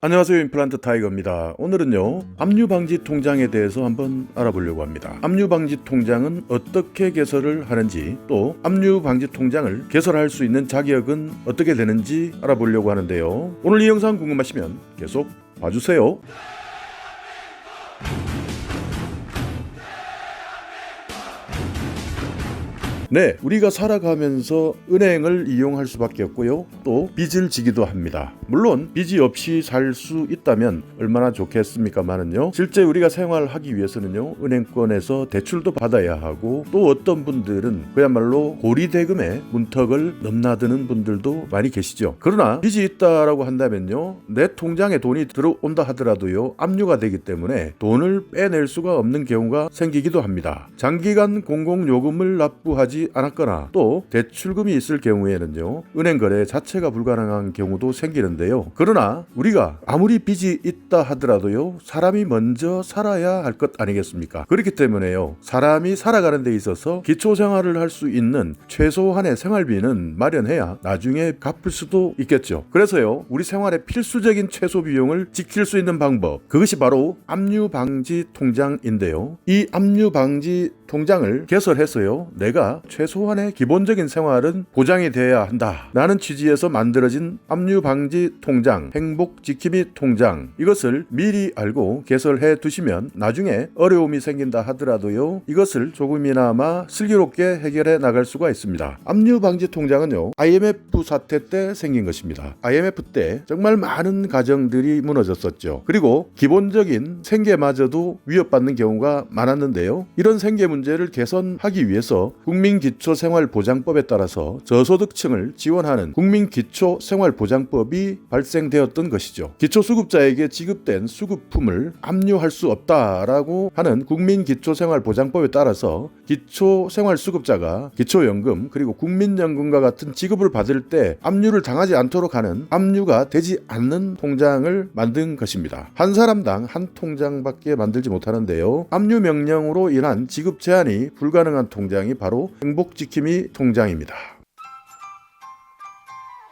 안녕하세요 임플란트 타이거입니다. 오늘은요 압류 방지 통장에 대해서 한번 알아보려고 합니다. 압류 방지 통장은 어떻게 개설을 하는지 또 압류 방지 통장을 개설할 수 있는 자격은 어떻게 되는지 알아보려고 하는데요. 오늘 이 영상 궁금하시면 계속 봐주세요. 네, 우리가 살아가면서 은행을 이용할 수밖에 없고요. 또 빚을 지기도 합니다. 물론 빚이 없이 살 수 있다면 얼마나 좋겠습니까만은요. 실제 우리가 생활하기 위해서는요. 은행권에서 대출도 받아야 하고 또 어떤 분들은 그야말로 고리 대금에 문턱을 넘나드는 분들도 많이 계시죠. 그러나 빚이 있다라고 한다면요. 내 통장에 돈이 들어온다 하더라도요. 압류가 되기 때문에 돈을 빼낼 수가 없는 경우가 생기기도 합니다. 장기간 공공요금을 납부하지 않았거나 또 대출금이 있을 경우에는요 은행 거래 자체가 불가능한 경우도 생기는데요. 그러나 우리가 아무리 빚이 있다 하더라도요 사람이 먼저 살아야 할 것 아니겠습니까? 그렇기 때문에요 사람이 살아가는 데 있어서 기초 생활을 할 수 있는 최소한의 생활비는 마련해야 나중에 갚을 수도 있겠죠. 그래서요 우리 생활의 필수적인 최소 비용을 지킬 수 있는 방법 그것이 바로 압류 방지 통장인데요. 이 압류 방지 통장을 개설해서요 내가 최소한의 기본적인 생활은 보장이 되어야 한다. 라는 취지에서 만들어진 압류 방지 통장, 행복 지킴이 통장 이것을 미리 알고 개설해 두시면 나중에 어려움이 생긴다 하더라도요. 이것을 조금이나마 슬기롭게 해결해 나갈 수가 있습니다. 압류 방지 통장은요. IMF 사태 때 생긴 것입니다. IMF 때 정말 많은 가정들이 무너졌었죠. 그리고 기본적인 생계마저도 위협받는 경우가 많았는데요. 이런 생계 문제 를 개선하기 위해서 국민 국민기초생활보장법에 따라서 저소득층을 지원하는 국민기초생활보장법이 발생되었던 것이죠. 기초수급자에게 지급된 수급품을 압류할 수 없다라고 하는 국민기초생활보장법에 따라서 기초생활수급자가 기초연금 그리고 국민연금과 같은 지급을 받을 때 압류를 당하지 않도록 하는 압류가 되지 않는 통장을 만든 것입니다. 한 사람당 한 통장밖에 만들지 못하는데요. 압류 명령으로 인한 지급 제한이 불가능한 통장이 바로 행복지킴이 통장입니다.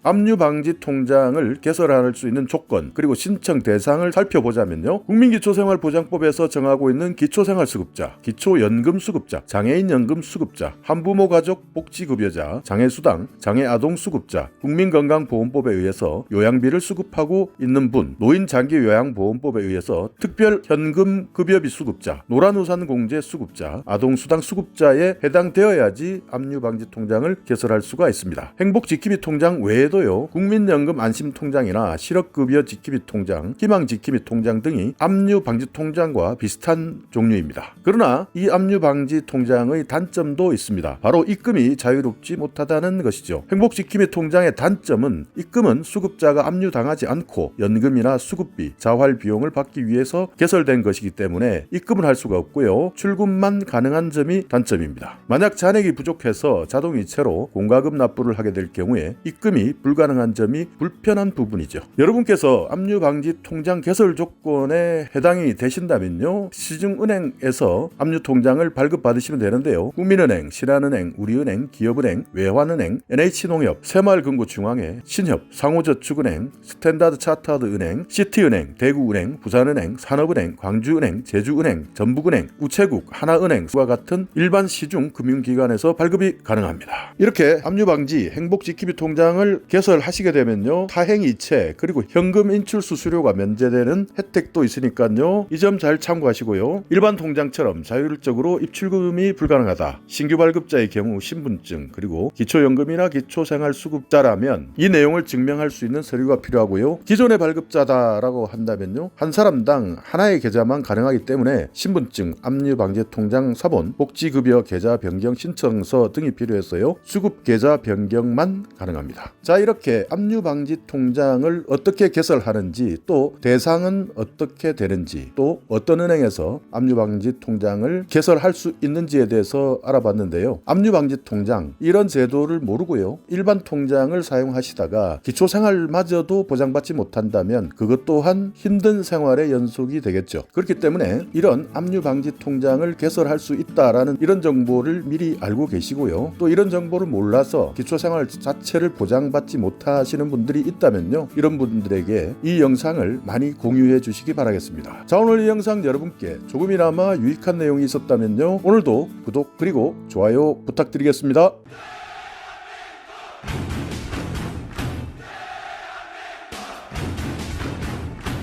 압류 방지 통장을 개설할 수 있는 조건 그리고 신청 대상을 살펴보자면요. 국민기초생활보장법에서 정하고 있는 기초생활수급자, 기초연금수급자, 장애인연금수급자, 한부모 가족 복지급여자, 장애수당, 장애아동수급자, 국민건강보험법에 의해서 요양비를 수급하고 있는 분, 노인장기요양보험법에 의해서 특별 현금 급여비 수급자, 노란우산 공제 수급자, 아동수당 수급자에 해당되어야지 압류 방지 통장을 개설할 수가 있습니다. 행복지킴이 통장 외에도 외에도요 국민연금 안심통장이나 실업급여 지킴이 통장, 희망지킴이 통장 등이 압류 방지 통장과 비슷한 종류입니다. 그러나 이 압류 방지 통장의 단점도 있습니다. 바로 입금이 자유롭지 못하다는 것이죠. 행복지킴이 통장의 단점은 입금은 수급자가 압류당하지 않고 연금이나 수급비, 자활 비용을 받기 위해서 개설된 것이기 때문에 입금을 할 수가 없고요. 출금만 가능한 점이 단점입니다. 만약 잔액이 부족해서 자동이체로 공과금 납부를 하게 될 경우에 입금이 불가능한 점이 불편한 부분이죠. 여러분께서 압류 방지 통장 개설 조건에 해당이 되신다면요. 시중은행에서 압류 통장을 발급받으시면 되는데요. 국민은행, 신한은행, 우리은행, 기업은행, 외환은행, NH농협, 새마을금고중앙회, 신협, 상호저축은행, 스탠다드 차타드 은행, 시티은행, 대구은행, 부산은행, 산업은행, 광주은행, 제주은행, 전북은행, 우체국, 하나은행과 같은 일반 시중 금융기관에서 발급이 가능합니다. 이렇게 압류 방지 행복지킴이 통장을 개설하시게 되면요 타행이체 그리고 현금 인출 수수료가 면제되는 혜택도 있으니까요 이 점 잘 참고하시고요. 일반 통장처럼 자율적으로 입출금이 불가능하다. 신규 발급자의 경우 신분증 그리고 기초연금이나 기초생활수급자라면 이 내용을 증명할 수 있는 서류가 필요하고요. 기존의 발급자다라고 한다면요 한 사람당 하나의 계좌만 가능하기 때문에 신분증 압류 방지 통장 사본 복지급여 계좌 변경 신청서 등이 필요해서요 수급 계좌 변경만 가능합니다 자 이렇게 압류 방지 통장을 어떻게 개설하는지 또 대상은 어떻게 되는지 또 어떤 은행에서 압류 방지 통장을 개설할 수 있는지에 대해서 알아봤는데요. 압류 방지 통장 이런 제도를 모르고요. 일반 통장을 사용하시다가 기초 생활마저도 보장받지 못한다면 그것 또한 힘든 생활의 연속이 되겠죠. 그렇기 때문에 이런 압류 방지 통장을 개설할 수 있다라는 이런 정보를 미리 알고 계시고요. 또 이런 정보를 몰라서 기초 생활 자체를 보장받지 받지 못하시는 분들이 있다면요. 이런 분들에게 이 영상을 많이 공유해 주시기 바라겠습니다. 자 오늘 이 영상 여러분께 조금이나마 유익한 내용이 있었다면요. 오늘도 구독 그리고 좋아요 부탁드리겠습니다.